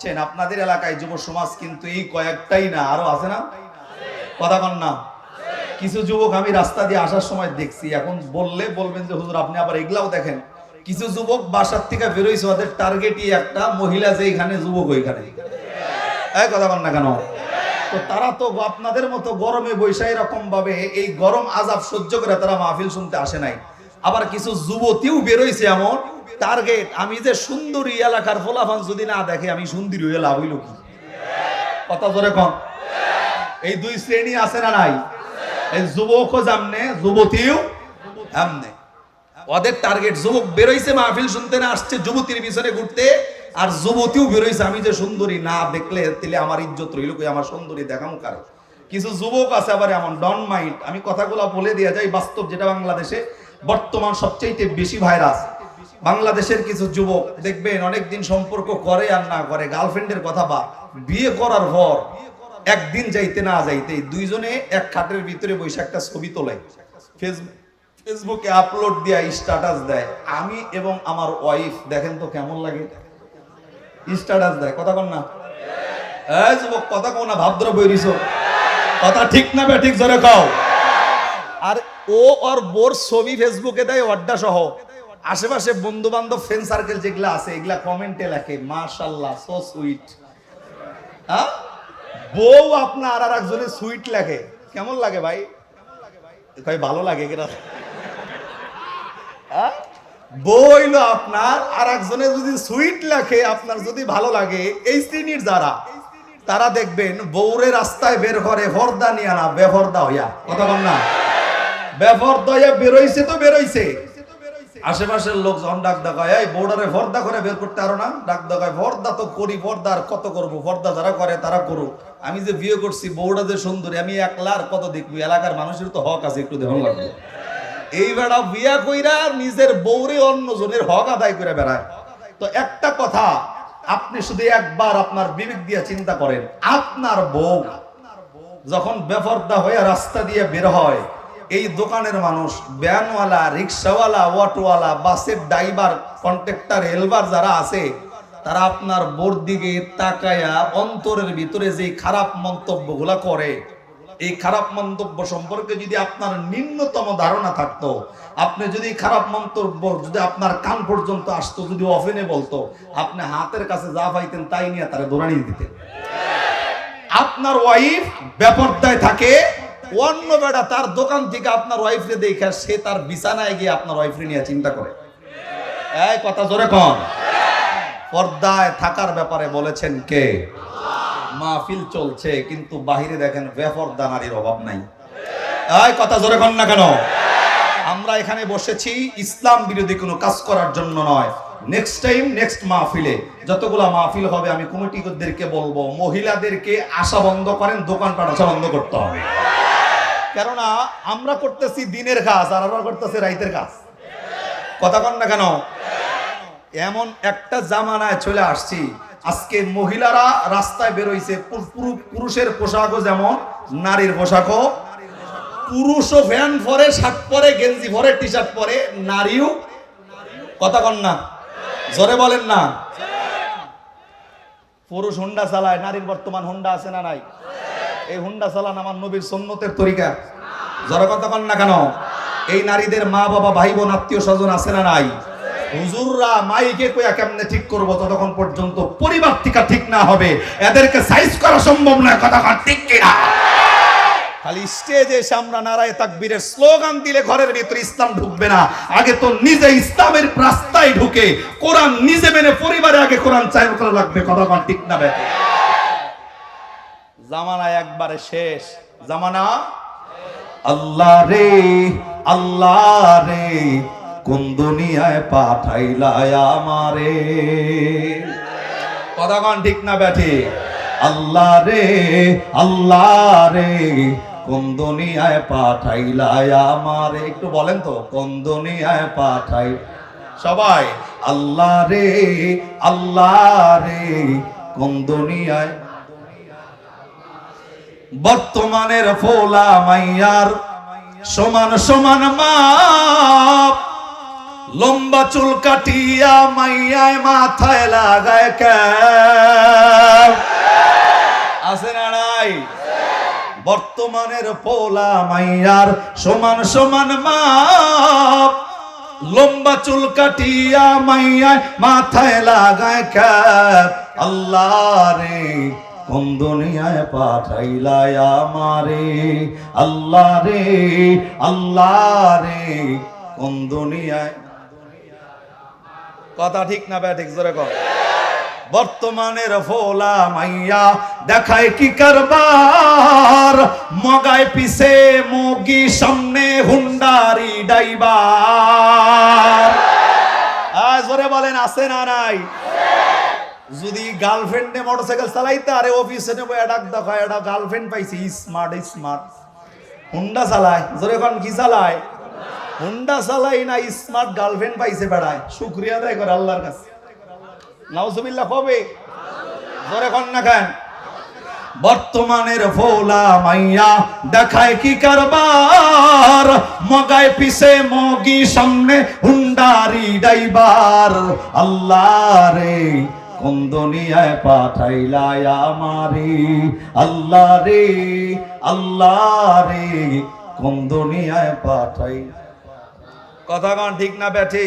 দেখছেন, আপনাদের এলাকায় যুব সমাজ কিন্তু এই কয়েকটাই না আরও আছে না? কথা কন না। কিছু যুবক আমি রাস্তা দিয়ে আসার সময় দেখছি এখন বললে বলবেন যে হুজুর আপনি আবার এগুলাও দেখেন। কিছু যুবক বাসার থেকে বেরোইছে ওদের টার্গেটই একটা মহিলা যে এখানে যুবক ওইখানে। কথা বল না কেন? তো তারা তো আপনাদের মতো গরমে বৈশাখ এরকম ভাবে এই গরম আজাব সহ্য করে তারা মাহফিল শুনতে আসে নাই। আবার কিছু যুবতীও বেরোইছে এমন টার্গেট আমি যে সুন্দরী এলাকার ফলাফান যদি না দেখে, আমি সুন্দরী হয়ে লাভ হইল কি? কথা ধরে কম এই দুই শ্রেণি আছে না নাই? এই যুবকও জামনে, যুবতীও এমনে ওদের টার্গেট যুবক বেরোইছে, মাহফিল শুনতে না আসছে, যুবতীর পিছনে ঘুরতে, আর যুবতীও বেরোইছে। আমি যে সুন্দরী না দেখলে, তাহলে আমার ইজ্জত রইল কই? আমার সুন্দরী দেখামো কারও? কিছু যুবক আছে আবার এমন ডন মাইন্ড আমি কথাগুলো বলে দেওয়া যায়, বাস্তব যেটা বাংলাদেশে বর্তমান সবচাইতে বেশি ভাইরাস। বাংলাদেশের কিছু যুবক, দেখবেন অনেকদিন সম্পর্ক করে আর না করে, গার্লফ্রেন্ডের কথা বা, বিয়ে করার পর একদিন যাইতে না যাইতে দুইজনে এক খাটের ভিতরে বসে একটা ছবি তোলে। ফেসবুক আপলোড দেয়া স্ট্যাটাস দেয়। আমি এবং আমার ওয়াইফ, দেখেন তো কেমন লাগে। স্ট্যাটাস দেয়, কথা কন না? এই যুবক, কথা কও না ভাদ্র বইরিছো কথা ঠিক না বে, ঠিক জোরে কও। আর ও ওর বোর ছবি ফেসবুকে দেয়, অড্ডা সহ। আশেপাশে বন্ধু বান্ধব ফ্রেন্ড সার্কেল যেগুলা আছে, এগুলা কমেন্টে লেখে মাশাল্লাহ সো সুইট হ্যাঁ? বউ আপনার আর একজনের সুইট লেখে। কেমন লাগে ভাই? ভাই ভালো লাগে কিনা? হ্যাঁ? বইল আপনার আর একজনের যদি সুইট লেখে, আপনার যদি ভালো লাগে, এই শ্রেণির যারা, তারা দেখবেন বউরে রাস্তায় বের করে ভর্দা নিয়ে না বেভর্দা হইয়া। কথা বল না। বেভর্দা বেরোইছে তো বেরোইছে। আশেপাশের লোক যখন ডাক দেখায় এই বউডারে ভর্দা করে বের করতে আরও না? ডাক দেখায় ভর্দা তো করি ভর্দা আর কত করব? ভর্দা যারা করে তারা করুক। আমি যে বিয়ে করছি বউটা যে সুন্দরী আমি একলা আর কত দেখব? এলাকার মানুষের তো হক আছে একটু দেখুন লাগবে। এই বেড়া বিয়া কইরা নিজের বৌরে অন্য জনের হক আদায় করে বেড়ায়। তো একটা কথা আপনি শুধু একবার আপনার বিবেক দিয়ে চিন্তা করেন আপনার বউ যখন বেফর্দা হয়ে রাস্তা দিয়ে বের হয় এই দোকানের মানুষ ব্যানওয়ালা রিক্সাওয়ালা, অটোওয়ালা, বাসের ড্রাইভার, কন্ট্রাক্টর হেলবার যারা আছে, তারা আপনার বোর দিকে তাকায়া অন্তরের ভিতরে যে খারাপ মন্তব্যগুলা করে। এই খারাপ মন্তব্য সম্পর্কে যদি আপনার নিম্নতম ধারণা থাকতো, আপনি যদি খারাপ মন্তব্য যদি আপনার কান পর্যন্ত আসতো, যদি অফেনে বলতো, আপনি হাতের কাছে যা পাইতেন তাই নিয়ে তারা দৌড়ানি দিতেন। আপনার ওয়াইফ বেপরদায় থাকে অন্য বেড়া তার দোকান থেকে আপনার ওয়াইফরে দেখে সে তার বিছানায় গিয়ে আপনার ওয়াইফরে নিয়ে চিন্তা করে। এই কথা জোরে কন। পর্দায় থাকার ব্যাপারে বলেছেন কে? মাহফিল চলছে, কিন্তু বাহিরে দেখেন বেপর্দা নারীর অভাব নাই। এই কথা জোরে কন না কেন? আমরা এখানে বসেছি, ইসলাম বিরোধী কোনো কাজ করার জন্য নয়। নেক্সট টাইম নেক্সট মাহফিলে। যতগুলা মাহফিল হবে, আমি কমিটিদেরকে বলব, মহিলাদেরকে আশা বন্ধ করেন, দোকানপাট আসা বন্ধ করতে হবে। কেননা আমরা করতেছি দিনের কাজ আর ওরা করতেছে রাইতের কাজ। কথা কন না কেন? এমন একটা জামানায় চলে আসছি, আজকে মহিলারা রাস্তায় বেরোইছে পুরুষের পোশাকও যেমন, নারীর পোশাকও। পুরুষও ভ্যান পরে, শার্ট পরে, গেঞ্জি পরে টি শার্ট পরে, নারীও। কথা কন না? জোরে বলেন না। পুরুষ হুন্ডা চালায়, নারীর বর্তমান হুন্ডা আছে না নাই? এই হুন্ডা চালান আমার নবীর সন্ন্যতের তরিকা। জোরে কথা কন না কেন? এই নারীদের মা বাবা, ভাই বোন, আত্মীয় স্বজন আছে না নাই? হুজুররা মাইকে কেমনে ঠিক করব ততক্ষণ পর্যন্ত পরিবার থেকে ঠিক না হবে? এদেরকে সাইজ করা সম্ভব নয় ঠিক কিনা? খালি স্টেজে এসে আমরা নারায় তাকবীরের স্লোগান দিলে ঘরের ভিতরে ইসলাম ঢুকবে না। আগে তো নিজে ইসলামের রাস্তায় ঢুকে, কোরআন নিজে মেনে পরিবারে আগে কোরআন চাই করা লাগবে কথা ঠিক না বেটে। জামানা একবারে শেষ। জামানা? আল্লাহ রে আল্লাহ রে, কোন দুনিয়ায় পাঠাইলা আমারে? কথা কন ঠিক না ব্যাঠে আল্লাহ রে আল্লাহ রে, কোন দুনিয়ায় পাঠাইলা আমারে? একটু বলেন তো, কোন দুনিয়ায় পাঠাই সবাই, আল্লাহ রে আল্লাহ রে, কোন দুনিয়ায় বর্তমানের ফোলা মাইয়ার সমান সমান মাপ। লম্বা চুল কাটিয়া মাইয়ায় মাথায় লাগায় আছে না নাই? বর্তমানের পোলা মাইয়ার সমান সমান মাপ। লম্বা চুল কাটিয়া মাইয়ায় মাথায় লাগায় ক্যাপ আল্লাহ রে। কোন দুনিয়ায় পাঠাইলাই আমারে। আল্লাহ রে আল্লাহ রে কোন দুনিয়ায় কথা ঠিক না ব্যা ঠিক জোরে কর বর্তমানের ফোলা মাইয়া, দেখায় কি কারবার? মগায় পিছে মুগি, সামনে হুন্ডারি ডাইবার আজ জোরে বলেন, আছে না নাই? যদি গার্লফ্রেন্ডে মোটরসাইকেল চালাইতে, আরে অফিসে নেব এটা দেখা এটা গার্লফ্রেন্ড পাইছি স্মার্ট স্মার্ট হুন্ডা চালায় জোরে কোন কি চালায়? হুন্ডা চালাই না স্মার্ট গার্লফ্রেন্ড পাইছে বেড়ায়। শুক্রিয়া দেয় করে আল্লাহর কাছে। নাউজুবিল্লাহ, কবে? জোরে কন না খান বর্তমানের ফোলা মাইয়া, দেখায় কি কারবার? মগায় পিছে মগি সামনে হুন্ডারি ডাইবার আল্লাহ রে দুনিয়ায় পাঠাইলাই আমারি। আল্লাহ রে আল্লাহ রে কোন দুনিয়ায় পাঠাই। কথা ঠিক না ব্যাঠিক?